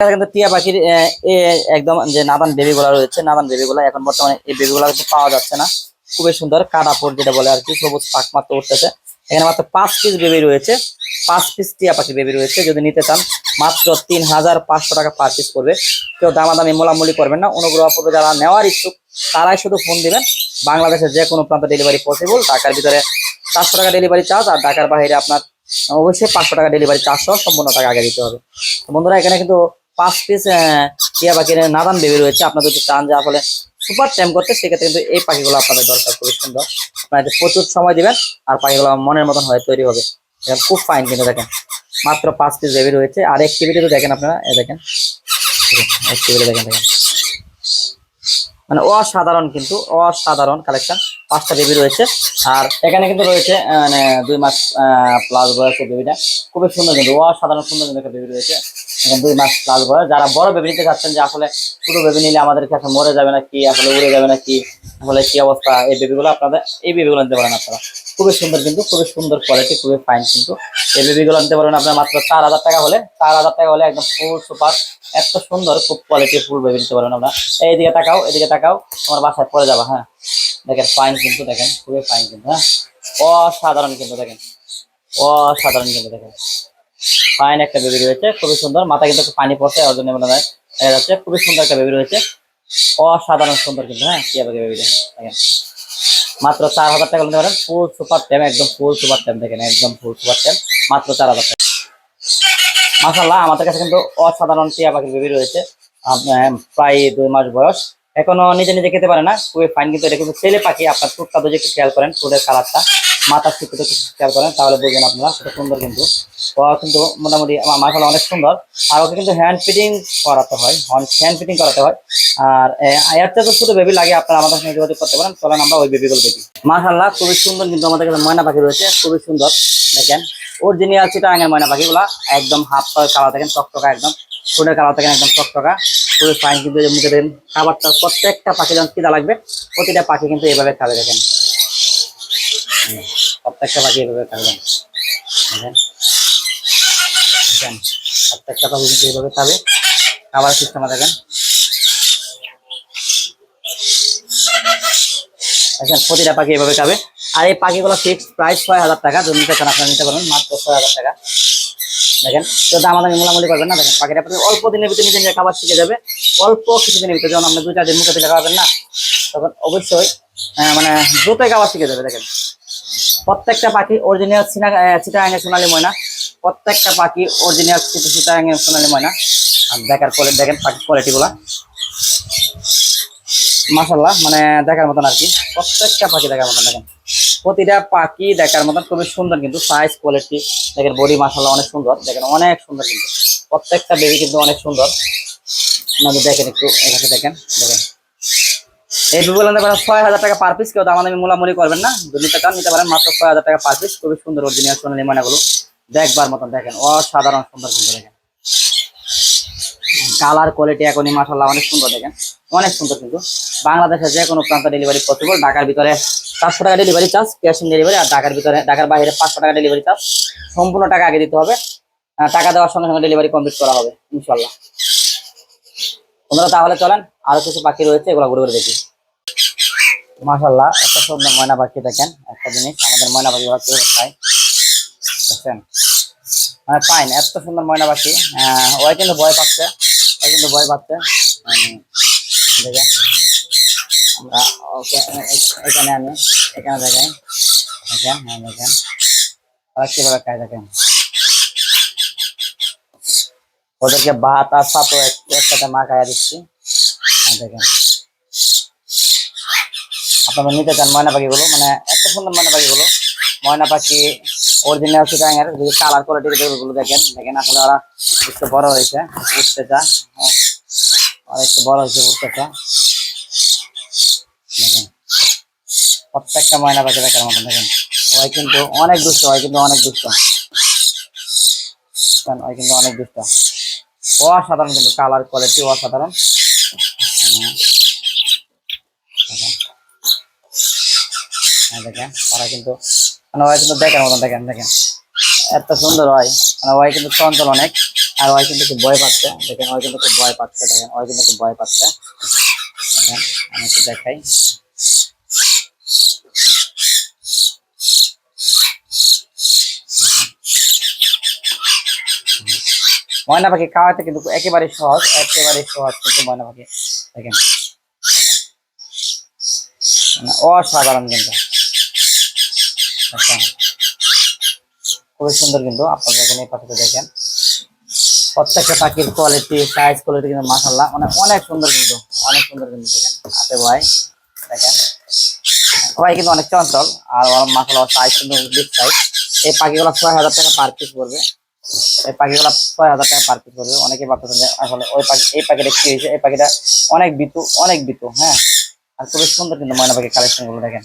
কিন্তু টিয়া পাখির একদম যে নাদান বেবিগুলো রয়েছে, নাদান বেবিগুলো এখন বর্তমানে এই বেবিগুলো কিন্তু পাওয়া যাচ্ছে না। খুবই সুন্দর কাটাপোর যেটা বলে আর কি, সবুজ পাক মাত্র উঠতেছে। এখানে মাত্র পাঁচ পিস বেবি রয়েছে, পাঁচ পিস টিয়া পাখি বেবি রয়েছে। যদি নিতে চান, মাত্র তিন হাজার পাঁচশো টাকা পার পিস করবে কেউ দামাদামি, মোলামুলি করবেন না। অনুগ্রহ করবে যারা নেওয়ার ইচ্ছুক, তারাই শুধু ফোন দিবেন। বাংলাদেশের যে কোনো প্রান্ত ডেলিভারি পসিবল ঢাকার ভিতরে চারশো টাকা ডেলিভারি চার্জ আর ঢাকার বাইরে আপনার অবশ্যই পাঁচশো টাকা ডেলিভারি চার্জ সহ সম্পূর্ণ টাকা আগে দিতে হবে। বন্ধুরা, এখানে কিন্তু পাঁচ পিস টিয়া পাখির নাদান বেবি রয়েছে। আপনারা যদি চান যে আসলে সুপার টাইম করতে, সেক্ষেত্রে কিন্তু এই পাখিগুলো আপনাদের দরকার, খুবই সুন্দর। আপনারা এতে প্রচুর সময় দিবেন, আর পাখিগুলো মনের মতন হয়ে তৈরি হবে। দেখেন খুব ফাইন কিন্তু দেখেন। মাত্র পাঁচ পিস বেবি রয়েছে। আর অ্যাক্টিভিটি তো দেখেন আপনারা এ দেখেন। অ্যাক্টিভিটি দেখেন দেখেন। মানে অসাধারণ কিন্তু, অসাধারণ কালেকশন পাঁচটা বেবি রয়েছে। আর এখানে কিন্তু রয়েছে মানে দুই মাস প্লাস বয়সের বেবিটা খুবই সুন্দর কিন্তু, অসাধারণ সুন্দর কিন্তু একটা বেবি রয়েছে। দুই মাস প্লাস বয়স। যারা বড় বেবি নিতে চাচ্ছেন যে আসলে ছোট বেবি নিলে আমাদের কাছে মরে যাবে না কি আসলে উড়ে যাবে না কি আসলে কি অবস্থা, এই বেবিগুলো আপনাদের, এই বেবিগুলো নিতে পারেন আপনারা। খুবই সুন্দর কিন্তু, খুবই সুন্দর কোয়ালিটি খুবই ফাইন কিন্তু। এই বেবিগুলো নিতে পারেন আপনার মাত্র চার হাজার টাকা হলে। চার হাজার টাকা হলে একদম ফুল সুপার এত সুন্দর, খুব কোয়ালিটি ফুল বেবি নিতে পারেন আমরা এইদিকে তাকাও এদিকে তাকাও, তোমার বাসায় পরে যাবা হ্যাঁ। দেখেন ফাইন কিন্তু দেখেন, খুবই ফাইন কিন্তু হ্যাঁ? অসাধারণ কিন্তু দেখেন, অসাধারণ কিন্তু দেখেন। ফাইন একটা বেবি রয়েছে, খুবই সুন্দর মাথা কিন্তু পানি পড়ছে ওর জন্য মনে হয় দেখা যাচ্ছে, খুবই সুন্দর একটা বেবি রয়েছে। অসাধারণ সুন্দর কিন্তু হ্যাঁ? কি হবে বেবিটা দেখেন, মাত্র চার হাজার টাকা নিতে পারেন ফুল সুপার ট্যাম একদম ফুল সুপার ট্যাম দেখেন, একদম ফুল সুপার ট্যাম মাত্র চার হাজার টাকা। মাসাল্লাহ আমাদের কাছে কিন্তু অসাধারণ টিয়া পাখির বেবি রয়েছে প্রায় দুই মাস বয়স। এখনও নিজে নিজে খেতে পারে না, খুবই ফাইন কিন্তু এটা কিন্তু ছেলে পাখি, আপনার টুকটা যদি একটু খেয়াল করেন ফুলের কালারটা, মাথার একটু খেয়াল করেন, তাহলে বুঝবেন আপনারা সেটা সুন্দর কিন্তু। কিন্তু মোটামুটি মাসাল্লাহ অনেক সুন্দর, আর ওকে কিন্তু হ্যান্ড ফিটিং করাতে হয় হ্যান্ড ফিটিং করাতে হয়। আর এর থেকে ছোট বেবি লাগে, আপনারা আমাদের সঙ্গে যোগাযোগ করতে পারেন, চলেন আমরা ওই বেবিগুলো দেখি। মাসাল্লাহ খুবই সুন্দর কিন্তু আমাদের কাছে ময়না পাখি রয়েছে, খুবই সুন্দর, দেখেন। ওর অরিজিনাল চিটাঙের ময়না পাখিগুলা, একদম হাফ কালার দেখেন, চকচকা একদম। ফুলের কালার দেখেন একদম চকচকা খুবই ফাইন কিন্তু মুখে দেখেন খাবারটা প্রত্যেকটা পাখি যখন খিদা লাগবে? প্রতিটা পাখি কিন্তু এভাবে খাবে দেখেন। প্রত্যেকটা পাখি এভাবে খাবে দেখেন। প্রত্যেকটা পাখি কিন্তু এভাবে খাবে। খাবার সিস্টেম দেখেন। দেখেন, প্রতিটা পাখি এভাবে খাবে। আর এই পাখিগুলো ফিক্সড প্রাইস ছয় হাজার টাকা যদি নিতে চান আপনারা নিতে পারবেন, মাত্র ছয় হাজার টাকা। দেখেন? তো দামাদামি মোলামুলি করবেন না? দেখেন পাখিটা আপনি অল্প দিনের ভিতরে নিজে নিজে খাবার শিখে যাবে। অল্প কিছু দিনের ভিতরে যখন আপনি দুই চার দিন মুখে দিলে খাওয়াবেন না, তখন অবশ্যই মানে দ্রুতই খাবার শিখে যাবে, দেখেন। প্রত্যেকটা পাখি অরিজিনাল চিনা চিটাঙে সোনালি ময়না। প্রত্যেকটা পাখি অরিজিনাল চিটাঙে সোনালি ময়না। আর দেখার কোয়ালিটি দেখেন পাখির কোয়ালিটিগুলা মাসাল্লাহ মানে দেখার মতন আর কি। প্রত্যেকটা পাখি দেখার মতন, দেখেন। প্রতিটা পাখি দেখার মতন খুবই সুন্দর কিন্তু সাইজ কোয়ালিটি দেখেন বডি মাসাল্লাহ অনেক সুন্দর, দেখেন অনেক সুন্দর কিন্তু। প্রত্যেকটা বেবি কিন্তু অনেক সুন্দর। আপনাদের দেখেন একটু এখানে দেখেন দেখেন। এই পারেন ছয় হাজার টাকা পার পিস কেউ দাম দামি মোলামুলি করবেন না, যদি চান, নিতে পারেন মাত্র ছয় হাজার টাকা পার পিস খুবই সুন্দর অরিজিনাল সোনালি ময়নাগুলো। দেখবার মতন দেখেন, অসাধারণ সুন্দর কিন্তু দেখেন। কালার কোয়ালিটি এখনই মাসাল্লাহ অনেক সুন্দর দেখেন। অনেক সুন্দর কিন্তু। বাংলাদেশের যে কোনো প্রান্ত ডেলিভারি পসিবল ঢাকার ভিতরে চারশো টাকা delivery charge cash on delivery আর ঢাকার ভিতরে, ঢাকার বাইরে পাঁচশো টাকা ডেলিভারি চার্জ সম্পূর্ণ টাকা আগে দিতে হবে। টাকা দেওয়ার সঙ্গে সঙ্গে ডেলিভারি কমপ্লিট করা হবে ইনশাল্লাহ বন্ধুরা, তাহলে চলেন, আরও কিছু পাখি রয়েছে, এগুলো ঘুরে ঘুরে দেখি। মাসাল্লাহ এত সুন্দর ময়না পাখি দেখেন, একটা জিনিস, আমাদের ময়না পাখি ওরা কেউ খায় দেখছেন মানে ফাইন এত সুন্দর ময়না পাখি ওই কিন্তু ভয় পাচ্ছে। কিন্তু ভয় পাচ্ছে। উম, আমরা ওকে এখানে আমি এখানে দেখেন দেখেন হ্যাঁ ওরা কীভাবে খায় দেখেন। ওদেরকে ভাত আর সাথে একসাথে মা খাইয়া দিচ্ছি। হ্যাঁ, দেখেন। আপনারা নিতে চান ময়না পাখিগুলো মানে এত সুন্দর ময়না পাখিগুলো ময়না পাখি অরিজিনাল চিটাঙের যদি কালার কোয়ালিটি গুলো দেখেন। দেখেন আসলে ওরা একটু বড় হয়েছে, উঠতে চা আর একটু বড় হয়েছে, উঠতে চা দেখেন, প্রত্যেকটা ময়না পাখি দেখার মতন, দেখেন। ওই কিন্তু অনেক দুষ্ট, ওই কিন্তু অনেক দুষ্ট। ওই কিন্তু অনেক দুষ্ট। অসাধারণ কিন্তু কালার কোয়ালিটি অসাধারণ। হ্যাঁ। হ্যাঁ দেখেন তারা কিন্তু মানে ওরা কিন্তু দেখার মতন, দেখেন দেখেন। এত সুন্দর হয় মানে ওই কিন্তু চঞ্চল অনেক, আর ওই কিন্তু খুব ভয় পাচ্ছে। দেখেন ওই কিন্তু খুব ভয় পাচ্ছে, দেখেন ওই কিন্তু খুব ভয় পাচ্ছে। দেখেন, আমি একটু দেখাই। ময়না পাখি খাওয়াতে কিন্তু একেবারে সহজ একেবারে সহজ কিন্তু ময়না পাখি। দেখেন দেখেন। মানে অসাধারণ কিন্তু। দেখেন খুবই সুন্দর কিন্তু আপনারা এখানে পাখিটা দেখেন, প্রত্যেকটা পাখির কোয়ালিটি সাইজ কোয়ালিটি কিন্তু মাসাল্লাহ মানে অনেক সুন্দর কিন্তু, অনেক সুন্দর কিন্তু দেখেন। হাতে ভাই, দেখেন। ভাই কিন্তু অনেক চঞ্চল, আর মাসাল্লাহ সাইজ কিন্তু বিগ সাইজ এই পাখিগুলো ছয় হাজার টাকা পার পিস পড়বে। এই পাখিগুলো ছয় হাজার টাকা পার পিস পড়বে। অনেকে ভাবতেছেন আসলে ওই পাখি, এই পাখিটা কি হয়েছে? এই পাখিটা অনেক বিতু অনেক বিতু হ্যাঁ। আর খুবই সুন্দর কিন্তু ময়না পাখির কালেকশনগুলো দেখেন।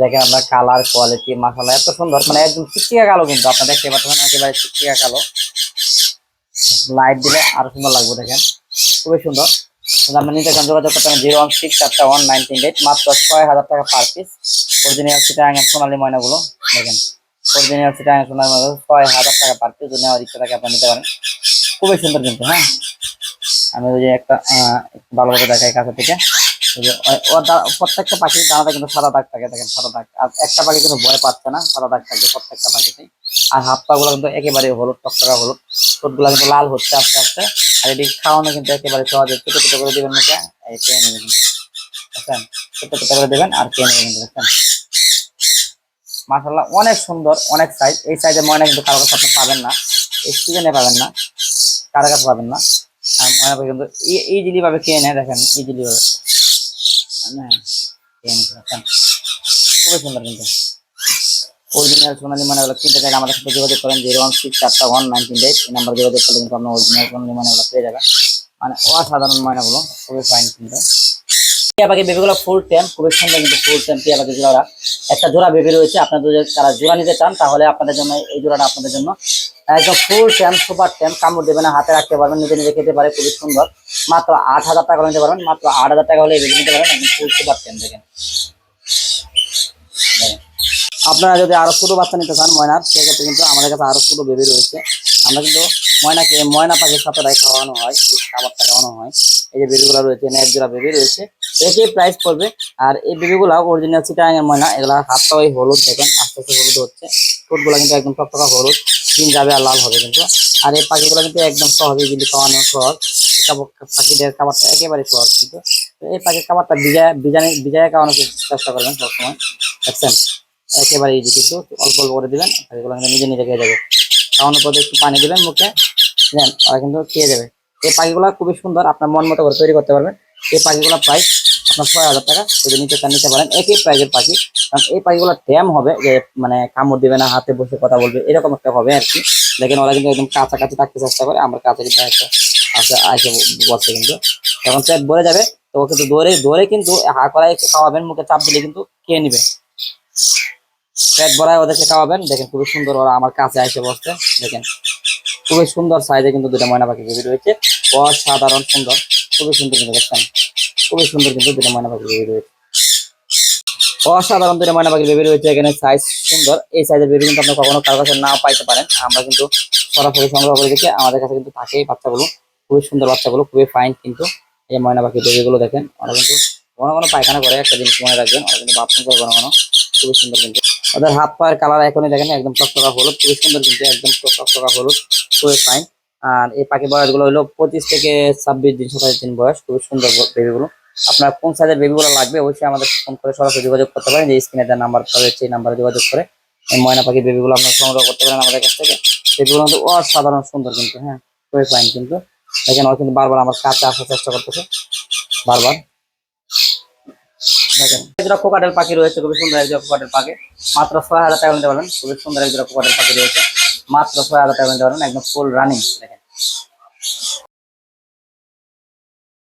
দেখেন আপনার কালার কোয়ালিটি মাসালা এত সুন্দর মানে একদম চিকচিকা কালো কিন্তু, আপনার দেখতে পাচ্ছেন একেবারে চিকচিকা কালো। লাইট দিলে আরও সুন্দর লাগবে, দেখেন। খুবই সুন্দর। নিতে যোগাযোগ ওয়ান এইট মাত্র ছয় হাজার টাকা ময়নাগুলো ছয় হাজার টাকা ইচ্ছা থাকে নিতে পারেন। খুবই সুন্দর কিন্তু হ্যাঁ? আমি ওই যে একটা ভালোভাবে দেখাই কাছে থেকে। প্রত্যেকটা পাখির দানাতে কিন্তু সাদা দাগ থাকে, দেখেন, সাদা দাগ। আর একটা পাখি কিন্তু ভয় পাচ্ছে না, সাদা দাগ থাকে প্রত্যেকটা পাখিতে আর হাত পা গুলো কিন্তু একেবারে হলুদ, টকটকা হলুদ। ঠোঁটগুলা কিন্তু লাল হচ্ছে আস্তে আস্তে। আর এটি খাওয়ানো কিন্তু একেবারে সহজে, ছোট ছোট করে দিবেন মুখে, এই খেয়ে নেবে কিন্তু। বুঝছেন ছোট ছোট করে দেবেন আর খেয়ে নেবে কিন্তু বুঝছেন মাসাল্লাহ অনেক সুন্দর, অনেক সাইজ এই সাইজের ময়না কিন্তু কারও কাছে আপনি পাবেন না। এই সিজনে পাবেন না। কারও কাছে পাবেন না। ময়না পাখি কিন্তু ইজিলি ভাবে খেয়ে নেয়, দেখেন, ইজিলি ভাবে হ্যাঁ খেয়ে নিতে দেখেন খুবই সুন্দর কিন্তু অরিজিনাল সোনালি মানেগুলো কিনতে চাইলে আমাদের সাথে যোগাযোগ করেন জিরো ওয়ান সিক্স চারটা ওয়ান এইট এই নাম্বার যোগাযোগ করলে কিন্তু আপনার অরিজিনাল সোনালি মানেগুলো পেয়ে যাবেন মানে অসাধারণ খুবই ফাইন কিন্তু টিয়া পাখি বেবিগুলো ফুল খুবই সুন্দর কিন্তু ফুল টিয়া পাখি জোড়া একটা জোড়া বেবি রয়েছে আপনাদের যদি তারা জোড়া নিতে চান তাহলে আপনাদের জন্য এই জোড়াটা আপনাদের জন্য একদম ফুল টেম সুপার টেম কামড় দেবে না, হাতে রাখতে পারবেন, নিজে নিজে খেতে পারে, খুবই সুন্দর। মাত্র আট হাজার টাকা নিতে পারবেন, মাত্র আট হাজার টাকা হলে বেবি নিতে পারবেন ফুল সুপার টেম দেখেন। আপনারা যদি আরও ছোট বাচ্চা নিতে চান, ময়নার, সেক্ষেত্রে কিন্তু আমাদের কাছে আরও ছোট বেবি রয়েছে। আমরা কিন্তু ময়নাকে, ময়না পাখির সাথে খাওয়ানো হয় খাবারটা খাওয়ানো হয়। এই যে বেবিগুলো রয়েছে এক জোড়া বেবি রয়েছে, একই প্রাইস পড়বে। আর এই বেবিগুলো অরিজিনাল চিটাং এর ময়না, এগুলা হাত পাওয়াই হলুদ দেখেন, আস্তে আস্তে হলুদ হচ্ছে। ঠোঁটগুলো কিন্তু একদম টকটকা হলুদ। দিন যাবে আর লাল হবে কিন্তু। আর এই পাখিগুলো কিন্তু একদম সহজে কিন্তু খাওয়ানো সহজ। পাখিদের খাবারটা একেবারে সহজ কিন্তু। এই পাখির খাবারটা বিজয় বিজানি বিজয় খাওয়ানোর চেষ্টা করবেন সবসময়? দেখছেন? একেবারে ইজি কিন্তু। অল্প অল্প করে দিবেন, পাখিগুলো কিন্তু নিজে নিজে খেয়ে যাবে। খাওয়ানোর পর একটু পানি দিবেন মুখে, দেন ওরা কিন্তু খেয়ে যাবে। এই পাখিগুলো খুবই সুন্দর, আপনার মন মতো করে তৈরি করতে পারবেন। এই পাখিগুলো প্রাইস আপনার ছয় হাজার টাকা, যদি নিতে চান, নিতে পারেন। একই প্রাইজের পাখি, কারণ এই পাখিগুলো ট্যাম হবে, যে মানে কামড় দিবে না, হাতে বসে কথা বলবে, এরকম একটা হবে আর কি। দেখেন, ওরা কিন্তু একদম কাছাকাছি থাকতে চেষ্টা করে, আমরা কাছে কিন্তু একটা আসে আসে বসে কিন্তু। যখন পেট ভরে যাবে, তো ও কিন্তু দৌড়ে দৌড়ে কিন্তু হা করায় একটু খাওয়াবেন, মুখে চাপ দিলে কিন্তু খেয়ে নিবে। পেট ভরায় ওদেরকে খাওয়াবেন, দেখেন খুবই সুন্দর ওরা আমার কাছে এসে বসছে দেখেন। খুবই সুন্দর সাইজে কিন্তু দুটা ময়না পাখি রয়েছে, অসাধারণ সুন্দর, খুবই সুন্দর কিন্তু খুবই সুন্দর কিন্তু দুটা ময়না পাখি বেবি রয়েছে। অসাধারণ দুটা ময়না পাখি বেবি রয়েছে এখানে সাইজ সুন্দর। এই সাইজের বেবি কিন্তু আপনি কখনো কারও কাছে না পাইতে পারেন। আমরা কিন্তু সরাসরি সংগ্রহ করে দেখি, আমাদের কাছে কিন্তু থাকেই বাচ্চাগুলো। খুবই সুন্দর বাচ্চাগুলো, খুবই ফাইন কিন্তু এই ময়না পাখি বেবিগুলো দেখেন। ওরা কিন্তু ঘন ঘন পায়খানা করে, একটা জিনিস মনে রাখবেন, ওরা কিন্তু বাথরুম করে ঘন ঘন। খুবই সুন্দর কিন্তু। ওদের হাত পায়ের কালার এখনই দেখেন, একদম টকটকা হলুদ। খুবই সুন্দর কিন্তু, একদম টকটকা হলুদ। খুবই ফাইন আর এই পাখি বয়সগুলো হলো পঁচিশ থেকে ছাব্বিশ দিন, সাতাশ দিন বয়স। খুবই সুন্দর বেবিগুলো আপনার কোন সাইজের বেবিগুলো লাগবে, অবশ্যই আমাদের ফোন করে সরাসরি যোগাযোগ করতে পারেন। যে স্ক্রিনে দেওয়া নাম্বার রয়েছে এই নাম্বারে যোগাযোগ করে এই ময়না পাখি বেবিগুলো আপনার সংগ্রহ করতে পারেন আমাদের কাছ থেকে। বেবিগুলো কিন্তু অসাধারণ সুন্দর কিন্তু হ্যাঁ খুবই ফাইন কিন্তু। দেখেন, ওরা কিন্তু বারবার আমার কাছে আসার চেষ্টা করতেছে। বারবার। দেখেন একজোড়া কোকাটেল পাখি রয়েছে, খুবই সুন্দর একজোড়া কোকাটেল পাখি। মাত্র ছয় হাজার টাকা নিতে পারবেন। খুবই সুন্দর একজোড়া কোকাটেল পাখি রয়েছে। মাত্র ছয় হাজার টাকা নিতে পারবেন। একদম ফুল রানিং দেখেন।